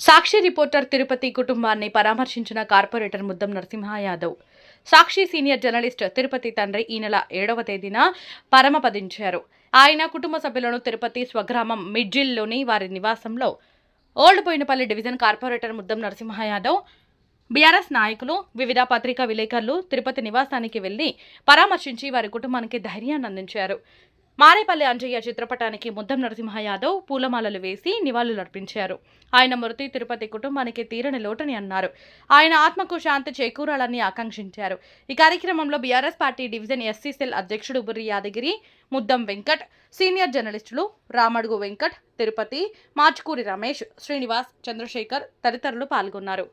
సాక్షి reporter Tirupati కుటుంబాన్ని పరామర్శించిన corporator Muddam Narasimha Yadav Sakshi senior journalist Tirupati తండ్రి ఈ నెల ఏడవ తేదీన పరమపదించారు. ఆయన కుటుంబ సభ్యులను తిరుపతి స్వగ్రామం మిడ్జిల్లోని వారి నివాసంలో old Bowenpally division corporator Muddam Narasimha Yadav BRS నాయకులు వివిధ పత్రికా విలేకరులు తిరుపతి నివాసానికి వెళ్ళి పరామర్శించి వారి కుటుంబానికి ధైర్యాన్ని అందించారు. మారేపల్లి అంజయ్య చిత్రపటానికి ముద్దం నరసింహ యాదవ్ పూలమాలలు వేసి నివాళులర్పించారు. ఆయన మృతి తిరుపతి కుటుంబానికి తీరని లోటని అన్నారు. ఆయన ఆత్మకు శాంతి చేకూరాలని ఆకాంక్షించారు. ఈ కార్యక్రమంలో BRS party division SC cell అధ్యక్షుడు బుర్రి యాదగిరి ముద్దం వెంకట్ సీనియర్ జర్నలిస్టులు రామడుగు వెంకట్ తిరుపతి మార్చుకూరి రమేష్ శ్రీనివాస్ చంద్రశేఖర్ తదితరులు పాల్గొన్నారు.